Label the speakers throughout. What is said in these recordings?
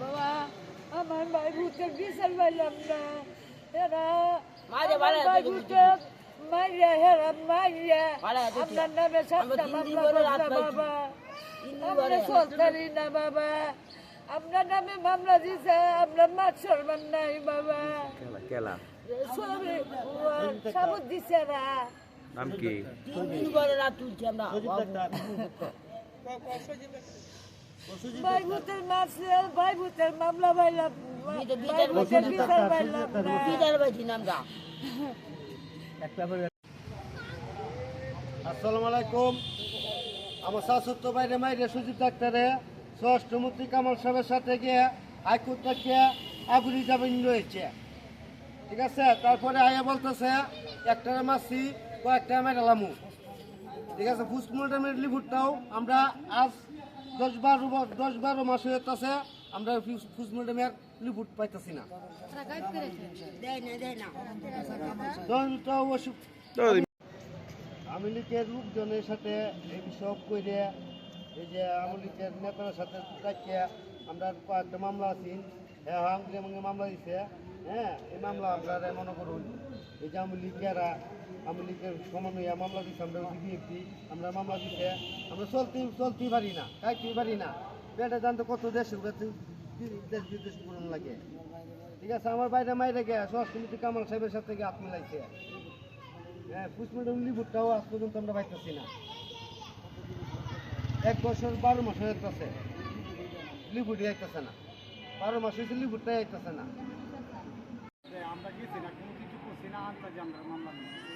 Speaker 1: বাবা আমার ভাই ভূতের বিচার পাইলাম না এরা
Speaker 2: মারে,
Speaker 1: আমার ভাই ভূতের মাইয়া হেরা মাইয়া আপনার নামে সাতটা মামলা
Speaker 2: দিন করে রাত
Speaker 1: করছে
Speaker 2: পাইছি।
Speaker 1: বাবা আমরা। না বাবা আপনার নামে মামলা দিছে আমরা মাছ সরবার নাই বাবা
Speaker 3: কেলা কেলা
Speaker 1: সবে সাবুত দিছে না
Speaker 3: নাম কি
Speaker 2: তিন দিন রাত তুলছি আমরা
Speaker 1: ভাই ভূতের ভাই ভূতের মামলা ভাই ভূতের বিচার
Speaker 4: আসসালামু আলাইকুম। আমার শাশুত্ত বাইরে মাইরে সুজিত ডাক্তারে কামাল সাহেবের সাথে গিয়ে হাইকোর্ট থেকে আগুরি জামিন রয়েছে। ঠিক আছে? তারপরে আয়া বলতেছে একটা মাসি কয়েকটা মেরালামু ঠিক আছে? ফুসমোল্টামের লিভুরটাও আমরা আজ দশ বারো দশ বারো মাস হইতেছে আমরা ফুসমোল্টামের লিভুট পাইতেছি না। আওয়ামী লীগের লোকজনের সাথে এই সব করে এই যে আওয়ামী লীগের নেতার সাথে ডাকিয়ে আমরা কয়েকটা মামলা আছি হ্যাঁ মামলা দিছে হ্যাঁ এই মামলা আপনারা মনে করুন, এই যে আওয়ামী লীগেরা আওয়ামী লীগের সমন্বয়ে মামলা দিচ্ছে আমরা বিএনপি, আমরা মামলা দিছে, আমরা চলতে, চলতেই পারি না, খাইতেই পারি না। পেটে জানতে কত কাছে দেশ বিদেশ পুরন লাগে। ঠিক আছে, আমার বাইরে মাইরে গে স্বরাষ্ট্রমন্ত্রী কামাল সাহেবের সাথে গিয়ে হাত মিলাইছে। হ্যাঁ পুষ্পমেডম লিবুরটাও আজ পর্যন্ত আমরা পাইতেছি না। এক বছর বারো মাস হয়ে যাচ্ছে লিবুটি আইতেছে না। বারো মাস হয়েছে লিবুরটাই আইতেছে না।
Speaker 5: আমরা গেছি না, কোনো কিছু করছি না, আনতাজি আমরা মামলা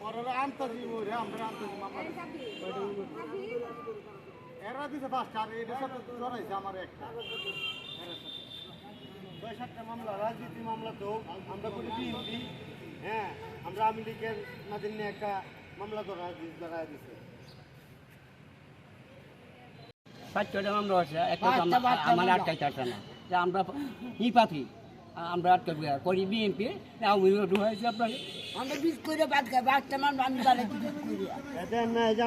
Speaker 5: ওরা আনতাজি ওরে আমরা আনতাজি মামলা দিছি এরা দিছে পাঁচটা আর এটার সাথে জড়াইছে আমার একটা।
Speaker 4: ছয় সাতটা মামলা রাজনীতি মামলা তো আমরা করি বিএনপি হ্যাঁ আমরা আওয়ামী লীগের নিয়ে একটা মামলা ধরা ধরা দিছে।
Speaker 6: সাতটা মামলা আছে একটা আমরা-। আটকাইতে আসে না। যে আমরা ই পাখি। আমরা আটকাবি করি বিএনপি আওয়ামী লীগ হয়েছে আপনার
Speaker 2: আমরা বিশ করে বাদ খাই পাঁচটা মামলা আমি বাড়াইছি বিশ করে?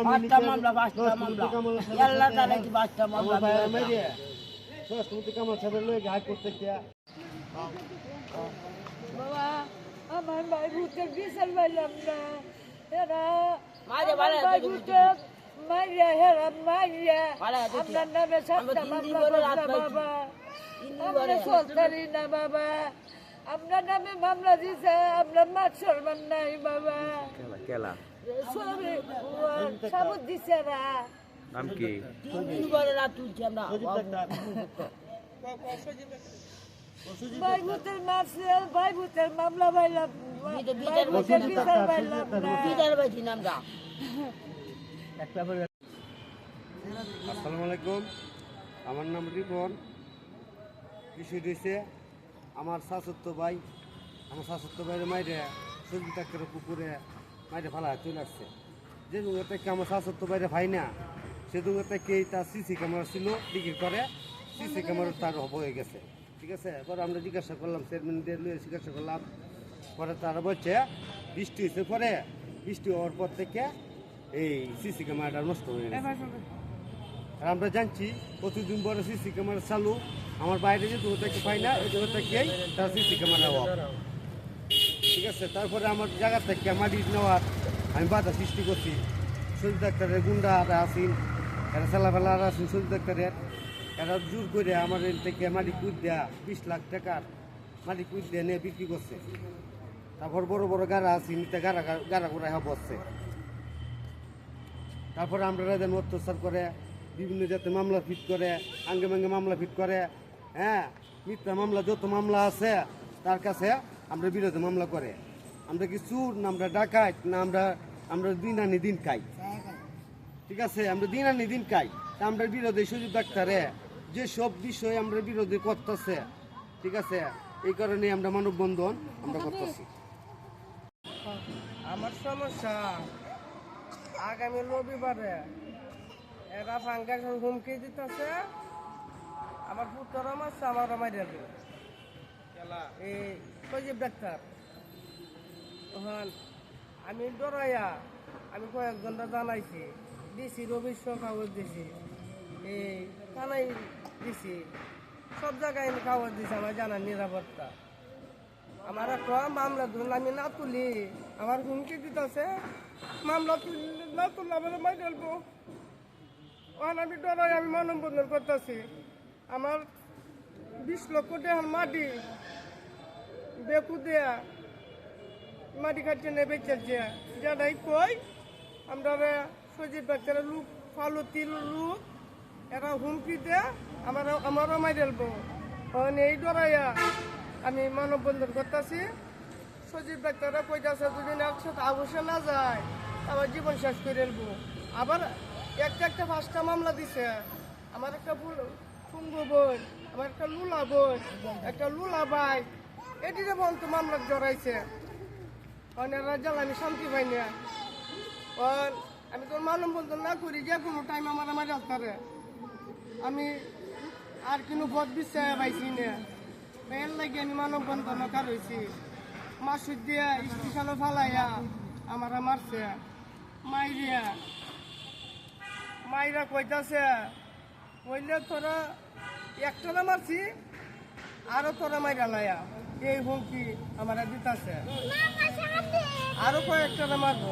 Speaker 2: পাঁচটা মামলা পাঁচটা মামলা। তালা কি পাঁচটা মামলা
Speaker 1: বাবা আমার ভাই ভূতের বিচার পাইলাম না। এরা ভাই ভূতের মাইয়া হেরা মাইয়া আপনার নামে
Speaker 2: পাইছি।
Speaker 1: বাবা।
Speaker 2: তিন দিন
Speaker 1: আমরা
Speaker 2: করে।
Speaker 1: চলতারি না বাবা। আপনার নামে মামলা দিছে আমরা মাছ সরবার নাই বাবা।
Speaker 3: কেলা কেলা।
Speaker 1: সাবুত দিছে না
Speaker 3: নাম কি?
Speaker 2: তিন দিন করে রাত তুলছি আমরা।
Speaker 1: ভাই ভূতের মারছে ভাই ভূতের মামলা পাইলাম।
Speaker 2: বিদের-
Speaker 1: ভাই
Speaker 2: বিদের
Speaker 1: ভূতের
Speaker 2: বসে
Speaker 1: বিচার পাইলাম না।
Speaker 2: বিদার বাজি
Speaker 4: আসসালামু আলাইকুম। আমার নাম রিপন। বিষয় রয়েছে আমার শাশুত্ত ভাই আমার শাশুত্ত ভাইয়ের মাইরে সবজি টাক্কের পুকুরে মাইরে ফেলা চলে আসছে। যে দুটো থেকে আমার শাশুত্ত বাইরে ভাই না সে দুটো থেকে তার সিসি ক্যামেরা ছিল বিক্রি করে সিসি ক্যামেরা তার হব হয়ে গেছে। ঠিক আছে? পরে আমরা জিজ্ঞাসা করলাম চেয়ারম্যানদের লিয়ে জিজ্ঞাসা করলাম পরে তারা বলছে বৃষ্টি হয়েছে পরে বৃষ্টি হওয়ার পর থেকে এই সিসি ক্যামেরাটা নষ্ট হয়ে গেছে। আর আমরা জানছি প্রতিদিন পরে সিসি ক্যামেরা চালু আমার বাইরে যে দূর থেকে পাই না, এই দূর থেকেই তার সিসি ক্যামেরা ঠিক আছে, তারপরে আমার জায়গা থেকে মাটি নেওয়ার, আমি বাধা সৃষ্টি করছি। শরীর ডাক্তারের গুন্ডা আর আসিন এরা চালাফেলা আর আসিন শরীর ডাক্তারের। এরা জোর করে আমার এর থেকে মাটি কুদ দেয়া, বিশ লাখ টাকার মাটি কুদ দিয়ে নিয়ে বিক্রি করছে। তারপর বড় বড় গাড়া আছে, নিতে গাড়া গাড়া করে হ্যাঁ বসছে। তারপরে আমরা এদের অত্যাচার করে, বিভিন্ন জাতের মামলা ফিট করে, আঙ্গে মাঙ্গে মামলা ফিট করে হ্যাঁ মিথ্যা মামলা, যত মামলা আছে, তার কাছে আমরা বিরোধী মামলা করে। আমরা কি চুর না, আমরা ডাকাত, না আমরা আমরা দিন আনি দিন খাই। ঠিক আছে? আমরা দিন আনি দিন খাই। তা আমরা বিরোধী সুযোগ ডাক্তারে, যে সব বিষয় আমরা বিরোধী করতেছে, ঠিক আছে? এই কারণে আমরা মানববন্ধন আমরা করতেছি।
Speaker 7: আমার সমস্যা, আগামী রবিবারে এরা ফাঙ্গাস হুমকি দিতেছে। আমার পুত্র মারছে আমার আমার দেবে। এই সজীব ডাক্তার? তখন আমি ডরাইয়া আমি কয়েকজনটা জানাইছি দিছি রবিশ্ব কাগজ দিছি। এই থানায় দিছি। সব জায়গায় আমি কাগজ দিছি আমার জানার নিরাপত্তা। আমার একটা মামলা ধরুন আমি না তুলি আমার হুমকি দিতেছে। মামলা তুললে না তুললে আমার মাই গেলবো আমি ডরাই আমি মানববন্ধন করতেছি। আমার বিশ লক্ষ টাকার মাটি বেকু দেয়া মাটি খাচ্ছে নেবে চলছে যারাই কই, আমরা সজিব ডাক্তারের লোক ফালতি লোক, এরা হুমকি দেয়া আমার আমারও মাই গেলবো এই ডরাইয়া আমি মানব বন্ধন করতেছি। সজীব ডাক্তাররা কইতাছে যদি না একসাথে আবশ্যক না যায় আমার জীবন শেষ করে ফেলব। আবার একটা একটা পাঁচটা মামলা দিছে। আমার একটা ফুঙ্গ বোন আমার একটা লুলা বোন একটা লুলা ভাই। এটিতে পর্যন্ত মামলা জড়াইছে। অনেকরা জ্বাল আমি শান্তি পাই না। আমি তোর মানব বন্ধন না করি, যে কোনো টাইম আমার আমার রাস্তারে। আমি আর কোনো পথ বিশ্বাস পাইছি না। এর লাগে আমি মানব বন্ধন কার হয়েছি মাসুদ দিয়া স্টেশনে ফালাইয়া আমার মারছে। মাইরিয়া, মাইরা কইতাছে কইলে তোরা একটা মারছি আরও তোরা মাইরা লাইয়া এই হুমকি আমার দিতাছে। আরও কয়েকটা মারবো